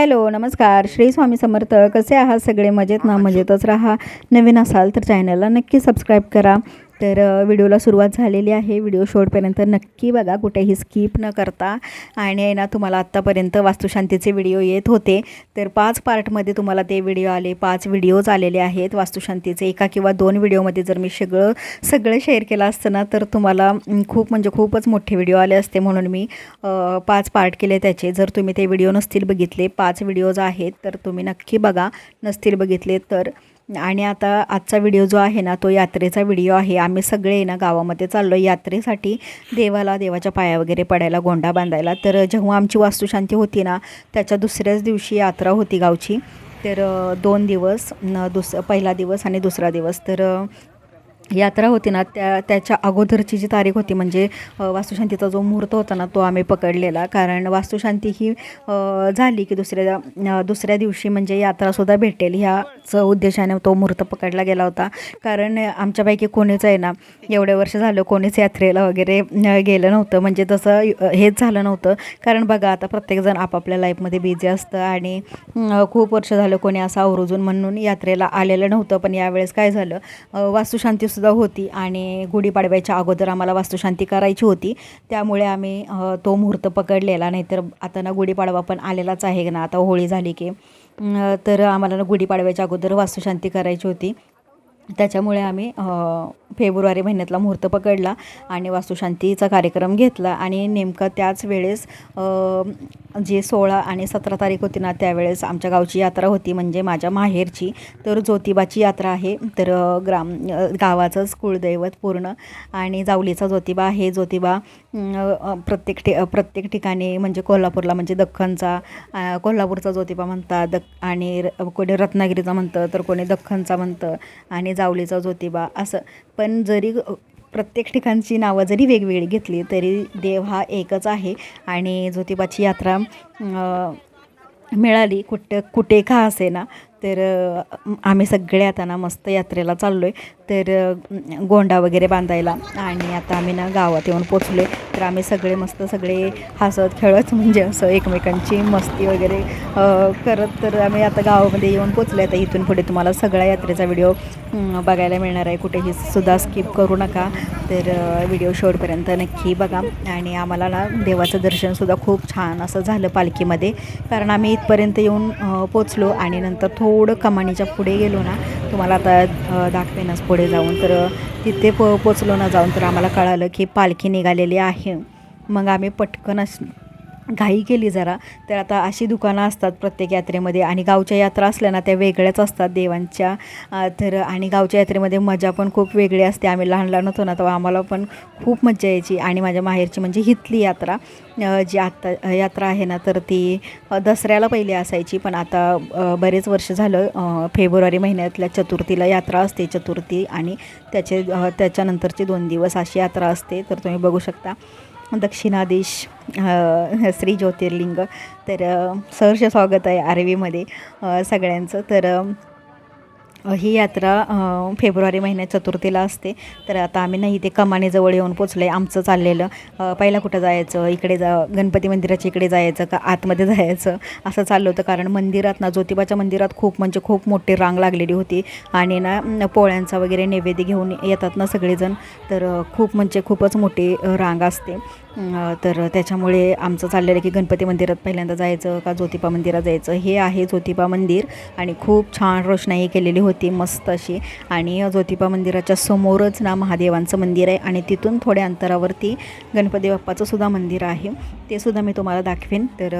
Hello नमस्कार. श्री स्वामी समर्थ. कसे आहात सगळे? मजेत ना? मजेतच राहा. नवीन असाल तर चॅनलला नक्की सबस्क्राईब करा. तर व्हिडिओला सुरुवात झालेली आहे. व्हिडिओ शेवटपर्यंत नक्की बघा कुठेही स्किप न करता. आणि आहे ना तुम्हाला आत्तापर्यंत वास्तुशांतीचे व्हिडिओ येत होते. तर पाच पार्टमध्ये तुम्हाला ते व्हिडिओ आले. पाच व्हिडिओज आलेले आहेत वास्तुशांतीचे. एका किंवा दोन व्हिडिओमध्ये जर मी सगळं सगळं शेअर केलं असतं ना तर तुम्हाला खूप म्हणजे खूपच मोठे व्हिडिओ आले असते म्हणून मी पाच पार्ट केले त्याचे. जर तुम्ही ते व्हिडिओ नसतील बघितले पाच व्हिडिओज आहेत तर तुम्ही नक्की बघा. नसतील बघितले तर आणि आता आजचा व्हिडिओ जो आहे ना तो यात्रेचा व्हिडिओ आहे. आम्ही सगळे ना गावामध्ये चाललो आहे यात्रेसाठी. देवाला देवाच्या पाया वगैरे पडायला गोंडा बांधायला. तर जेव्हा आमची वास्तुशांती होती ना त्याच्या दुसऱ्याच दिवशी यात्रा होती गावची. तर दोन दिवस न दुस पहिला दिवस आणि दुसरा दिवस. तर यात्रा होती ना त्या त्याच्या अगोदरची जी तारीख होती म्हणजे वास्तुशांतीचा जो मुहूर्त होता ना तो आम्ही पकडलेला. कारण वास्तुशांती ही झाली की दुसऱ्या दुसऱ्या दिवशी म्हणजे यात्रासुद्धा भेटेल. ह्याच उद्देशाने तो मुहूर्त पकडला गेला होता. कारण आमच्यापैकी कोणीच आहे ना एवढे वर्ष झालं कोणीच यात्रेला वगैरे गेलं नव्हतं. म्हणजे तसं हेच झालं नव्हतं. कारण बघा आता प्रत्येकजण आपापल्या लाईफमध्ये बिझी असतं आणि खूप वर्ष झालं कोणी असं आवर्जून म्हणून यात्रेला आलेलं नव्हतं. पण यावेळेस काय झालं वास्तुशांती सुद्धा होती आणि गुढीपाडव्याच्या अगोदर आम्हाला वास्तुशांती करायची होती. त्यामुळे आम्ही तो मुहूर्त पकडलेला. नाहीतर आता ना गुढीपाडवा पण आलेलाच आहे ना. आता होळी झाली की तर आम्हाला ना गुढीपाडव्याच्या अगोदर वास्तुशांती करायची होती. त्याच्यामुळे आम्ही फेब्रुवारी महिन्यातला मुहूर्त पकडला आणि वास्तुशांतीचा कार्यक्रम घेतला. आणि नेमकं त्याच वेळेस जे सोळा आणि सतरा तारीख होती ना त्यावेळेस आमच्या गावची यात्रा होती म्हणजे माझ्या माहेरची. तर ज्योतिबाची यात्रा आहे. तर ग्राम गावाचंच कुळदैवत पूर्ण. आणि जावलीचा ज्योतिबा आहे. ज्योतिबा प्रत्येक ठि प्रत्येक ठिकाणी म्हणजे कोल्हापूरला म्हणजे दख्खनचा कोल्हापूरचा ज्योतिबा म्हणतात. दक आणि र- कोणी रत्नागिरीचा म्हणतं तर कोणी दख्खनचा म्हणतं. आणि जावलीचा ज्योतिबा असं. पण जरी प्रत्येक ठिकाणची नावं जरी वेगवेगळी घेतली तरी देव हा एकच आहे. आणि ज्योतिबाची यात्रा मिळाली. कुठं कुठे का असे ना तर आम्ही सगळे आता ना मस्त यात्रेला चाललो आहे तर गोंडा वगैरे बांधायला. आणि आता आम्ही ना गावात येऊन पोचलो आहे तर आम्ही सगळे मस्त सगळे हसत खेळत म्हणजे असं एकमेकांची मस्ती वगैरे करत. तर आम्ही आता गावामध्ये येऊन पोचलो तर इथून पुढे तुम्हाला सगळ्या यात्रेचा व्हिडिओ बघायला मिळणार आहे. कुठेही सुद्धा स्किप करू नका. तर व्हिडिओ शेवटपर्यंत नक्की बघा. आणि आम्हाला ना देवाचं दर्शनसुद्धा खूप छान असं झालं पालखीमध्ये. कारण आम्ही इथपर्यंत येऊन पोचलो. आणि नंतर थोडं कमानीच्या पुढे गेलो ना तुम्हाला आता दाखवेनच पुढे जाऊन. तर तिथे पो पोचलो ना जाऊन तर आम्हाला कळालं की पालखी निघालेली आहे. मग आम्ही पटकन अस घाई केली जरा तर आता अशी दुकानं असतात प्रत्येक यात्रेमध्ये आणि गावच्या यात्रा असल्या ना त्या वेगळ्याच असतात देवांच्या. तर आणि गावच्या यात्रेमध्ये मजा पण खूप वेगळी असते. आम्ही लहान लहान होतो ना तेव्हा आम्हाला पण खूप मजा यायची. आणि माझ्या माहेरची म्हणजे हिथली यात्रा जी आत्ता यात्रा आहे ना तर ती दसऱ्याला पहिली असायची. पण आता बरेच वर्ष झालं फेब्रुवारी महिन्यातल्या चतुर्थीला यात्रा असते चतुर्थी आणि त्याचे त्याच्यानंतरचे दोन दिवस अशी यात्रा असते. तर तुम्ही बघू शकता. दक्षिणादेश श्री ज्योतिर्लिंग. तर सहर्ष स्वागत आहे आरवीमध्ये सगळ्यांचं. तर ही यात्रा फेब्रुवारी महिन्यात चतुर्थीला असते. तर आता आम्ही नाही इथे कमानीजवळ येऊन पोचलो आहे आमचं चाललेलं. पहिला कुठं जायचं इकडे जा गणपती मंदिराच्या इकडे जायचं का आतमध्ये जायचं असं चाललं होतं. कारण मंदिरात ना ज्योतिबाच्या मंदिरात खूप म्हणजे खूप मोठी रांग लागलेली होती. आणि ना पोळ्यांचा वगैरे नैवेद्य घेऊन येतात ना सगळेजण. तर खूप म्हणजे खूपच मोठी रांग असते. तर त्याच्यामुळे आमचं चाललेलं आहे की गणपती मंदिरात पहिल्यांदा जायचं का ज्योतिबा मंदिरात जायचं. हे आहे ज्योतिबा मंदिर आणि खूप छान रोषणाई केलेली होती मस्त अशी. आणि ज्योतिबा मंदिराच्या समोरच ना महादेवांचं मंदिर आहे आणि तिथून थोड्या अंतरावरती गणपती बाप्पाचं सुद्धा मंदिर आहे. ते सुद्धा मी तुम्हाला दाखवेन. तर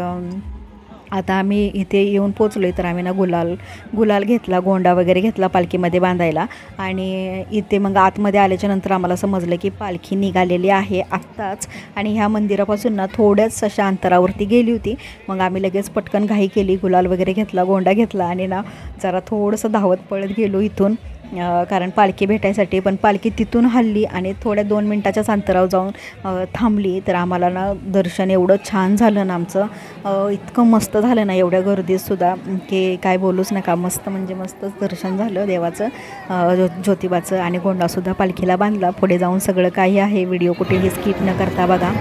आता आम्ही इथे येऊन पोचलो आहे तर आम्ही ना गुलाल गुलाल घेतला गोंडा वगैरे घेतला पालखीमध्ये बांधायला. आणि इथे मग आतमध्ये आल्याच्यानंतर आम्हाला समजलं की पालखी निघालेली आहे आत्ताच. आणि ह्या मंदिरापासून ना थोड्याच अशा अंतरावरती गेली होती. मग आम्ही लगेच पटकन घाई केली गुलाल वगैरे घेतला गोंडा घेतला. आणि ना जरा थोडंसं धावत पळत गेलो इथून. कारण पालखी भेटायसाठी पण पालखी तिथून हल्ली आणि थोड्या दोन मिनटाच्याच अंतरावर जाऊन थांबली. तर आम्हाला ना दर्शन एवढं छान झालं ना आमचं. इतकं मस्त झालं ना एवढ्या गर्दीतसुद्धा की काय बोलूच नका. मस्त म्हणजे मस्तच दर्शन झालं देवाचं ज्यो ज्योतिबाचं. आणि गोंडासुद्धा पालखीला बांधला. पुढे जाऊन सगळं काही आहे. व्हिडिओ कुठेही स्किप न करता बघा.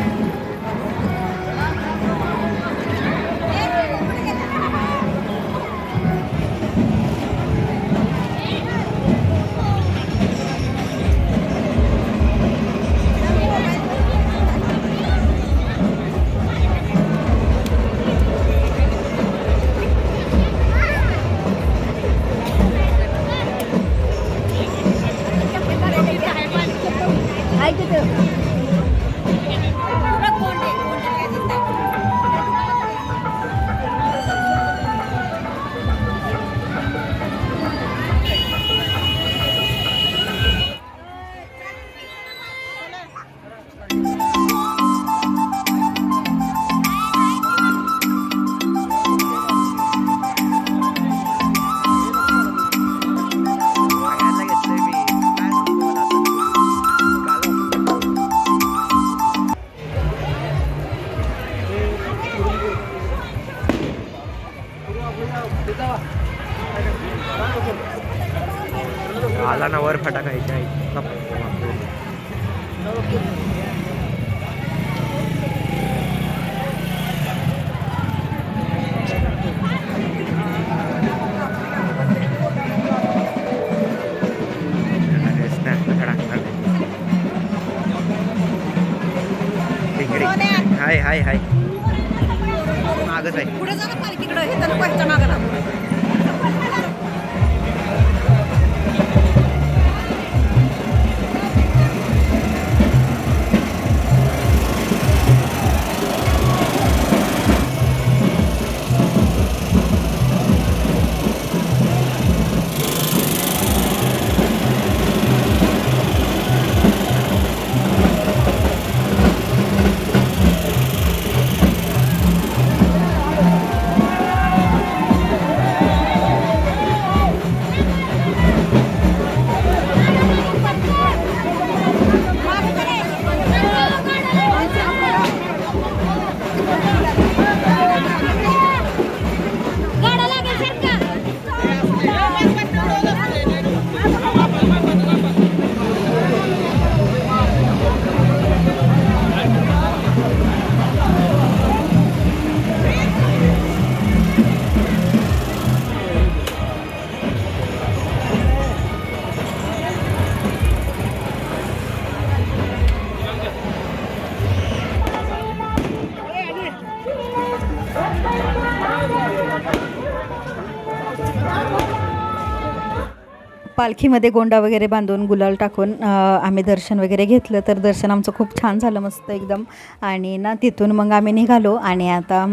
पालखीमध्ये गोंडा वगैरे बांधून गुलाल टाकून आम्ही दर्शन वगैरे घेतलं. तर दर्शन आमचं खूप छान झालं मस्त एकदम. आणि ना तिथून मग आम्ही निघालो आणि आता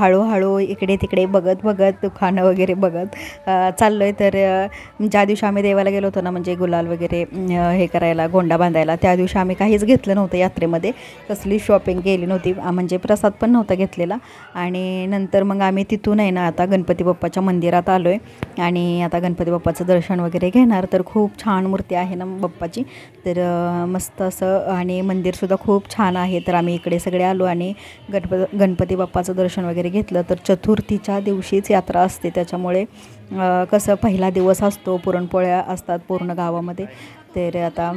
हळूहळू इकडे तिकडे बघत बघत दुकानं वगैरे बघत चाललो आहे तर ज्या दिवशी आम्ही देवाला गेलो होतो ना म्हणजे गुलाल वगैरे हे करायला गोंडा बांधायला त्या दिवशी आम्ही काहीच घेतलं नव्हतं यात्रेमध्ये. कसली शॉपिंग केली नव्हती म्हणजे प्रसाद पण नव्हता घेतलेला. आणि नंतर मग आम्ही तिथून आहे ना आता गणपती बाप्पाच्या मंदिरात आलो आहे आणि आता गणपती बाप्पाचं दर्शन वगैरे घ्या घेणार तर खूप छान मूर्ती आहे ना बाप्पाची. तर मस्त असं आणि मंदिरसुद्धा खूप छान आहे. तर आम्ही इकडे सगळे आलो आणि गणप गणपती बाप्पाचं दर्शन वगैरे घेतलं. तर चतुर्थीच्या दिवशीच यात्रा असते त्याच्यामुळे कसं पहिला दिवस असतो पुरणपोळ्या असतात पूर्ण गावामध्ये. तर आता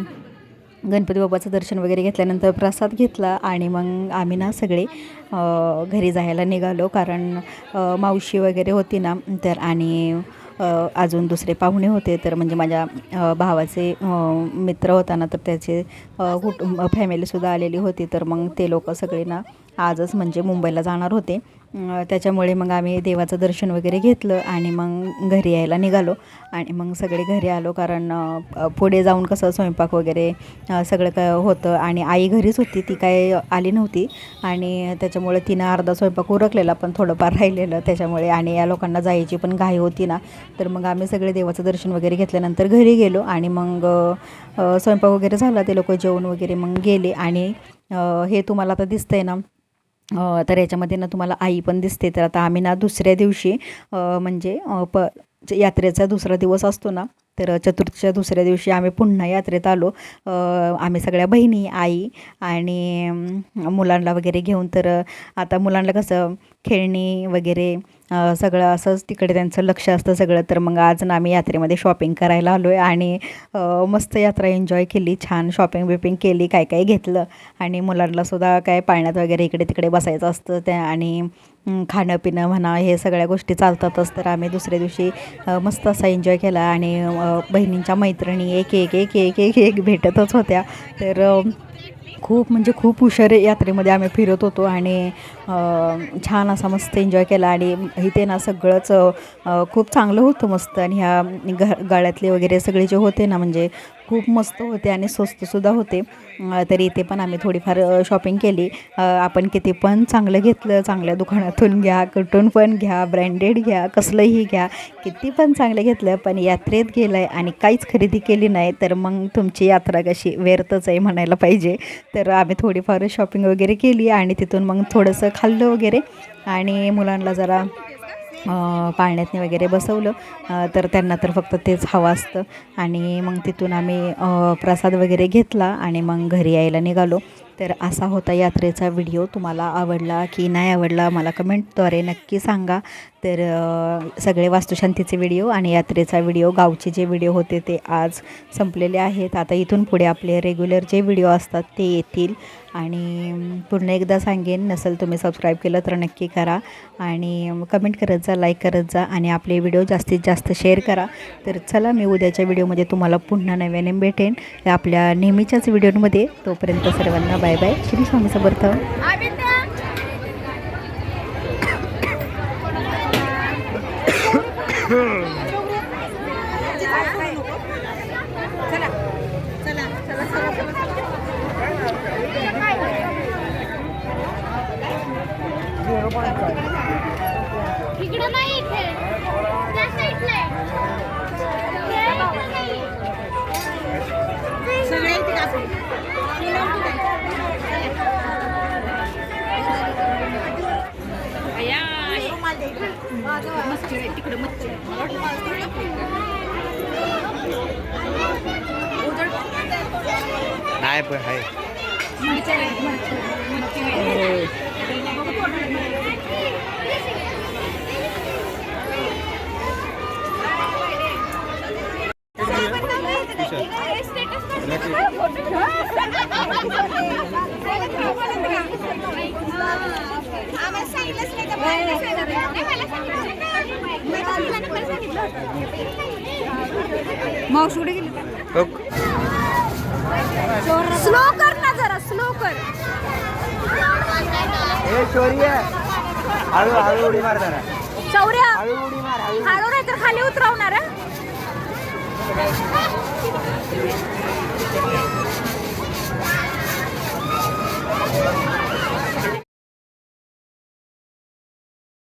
गणपती बाबाचं दर्शन वगैरे घेतल्यानंतर प्रसाद घेतला आणि मग आम्ही ना सगळे घरी जायला निघालो. कारण मावशी वगैरे होती ना तर आणि अजून दुसरे पाहुणे होते तर म्हणजे माझ्या भावाचे मित्र होता ना तर त्याचे कुटुंब फॅमिलीसुद्धा आलेली होती तर मग ते लोक सगळे ना आजच म्हणजे मुंबईला जाणार होते. त्याच्यामुळे मग आम्ही देवाचं दर्शन वगैरे घेतलं आणि मग घरी यायला निघालो. आणि मग सगळे घरी आलो कारण पुढे जाऊन कसं स्वयंपाक वगैरे सगळं काय होतं आणि आई घरीच होती. ती काय आली नव्हती. आणि त्याच्यामुळे तिनं अर्धा स्वयंपाक उरकलेला पण थोडंफार राहिलेलं त्याच्यामुळे आणि या लोकांना जायची पण घाई होती ना. तर मग आम्ही सगळे देवाचं दर्शन वगैरे घेतल्यानंतर घरी गेलो आणि मग स्वयंपाक वगैरे झाला. ते लोक जेवण वगैरे मग गेले आणि हे तुम्हाला आता दिसतंय ना तर याच्यामध्ये ना तुम्हाला आई पण दिसते. तर आता आम्ही ना दुसऱ्या दिवशी म्हणजे प यात्रेचा दुसरा दिवस असतो ना तर चतुर्थीच्या दुसऱ्या दिवशी आम्ही पुन्हा यात्रेत आलो. आम्ही सगळ्या बहिणी आई आणि मुलांना वगैरे घेऊन तर आता मुलांना कसं खेळणी वगैरे सगळं असंच तिकडे त्यांचं लक्ष असतं सगळं. तर मग आज ना आम्ही यात्रेमध्ये शॉपिंग करायला आलो आहे आणि मस्त यात्रा एन्जॉय केली. छान शॉपिंग बिपिंग केली काय काय घेतलं. आणि मुलांनासुद्धा काय पाळण्यात वगैरे इकडे तिकडे बसायचं असतं त्या आणि खाणं पिणं म्हणा हे सगळ्या गोष्टी चालतातच. तर आम्ही दुसऱ्या दिवशी मस्त असा एन्जॉय केला आणि बहिणींच्या मैत्रिणी एक एक एक एक एक एक भेटतच होत्या. तर खूप म्हणजे खूप हुशार यात्रेमध्ये आम्ही फिरत होतो आणि छान असा मस्त एन्जॉय केला आणि इथे ना सगळंच खूप चांगलं होतं मस्त आणि ह्या घ गाळ्यातले वगैरे सगळे जे होते ना म्हणजे खूप मस्त होते आणि स्वस्तसुद्धा होते. तरी इथे पण आम्ही थोडीफार शॉपिंग केली. आपण किती पण चांगलं घेतलं चांगल्या दुकानातून घ्या कुठून पण घ्या ब्रँडेड घ्या कसलंही घ्या किती पण चांगलं घेतलं पण यात्रेत गेलं आहे आणि काहीच खरेदी केली नाही तर मग तुमची यात्रा कशी? व्यर्थच आहे म्हणायला पाहिजे. तर आम्ही थोडीफार शॉपिंग वगैरे केली आणि तिथून मग थोडंसं खाल्लं वगैरे. आणि मुलांना जरा अं, पाळण्यातनी वगैरे बसवलं. तर त्यांना तर फक्त तेच हवं असतं. आणि मग तिथून आम्ही प्रसाद वगैरे घेतला आणि मग घरी यायला निघालो. तर असा होता यात्रेचा व्हिडिओ. तुम्हाला आवडला की नाही आवडला मला कमेंटद्वारे नक्की सांगा. तर सगळे वास्तुशांतीचे व्हिडिओ आणि यात्रेचा व्हिडिओ गावचे जे व्हिडिओ होते ते आज संपलेले आहेत. आता इथून पुढे आपले रेग्युलर जे व्हिडिओ असतात ते येतील. आणि पुन्हा एकदा सांगेन नसेल तुम्ही सबस्क्राईब केलं तर नक्की करा. आणि कमेंट करत जा लाईक करत जा आणि आपले व्हिडिओ जास्तीत जास्त शेअर करा. तर चला मी उद्याच्या व्हिडिओमध्ये तुम्हाला पुन्हा नव्याने भेटेन. आपल्या नेहमीच्याच व्हिडिओमध्ये तोपर्यंत सर्वांना बाय बाय श्री स्वामी समर्थ इकडं नाही इथे. तिकडे मच्छी नाही पण आहे आम्हाला सांगितलंच नाही का बाहेर सांगितलं? नाही मला सांगितलं. मैत्रिणीला मला सांगितलं होतं. मावशी कुठे गेली हो. स्लो कर ना जरा स्लो कर हळू हळू उडी मार जरा शौर्य हळू उडी मार हळू हळू नाही तर खाली उतरवणार हं?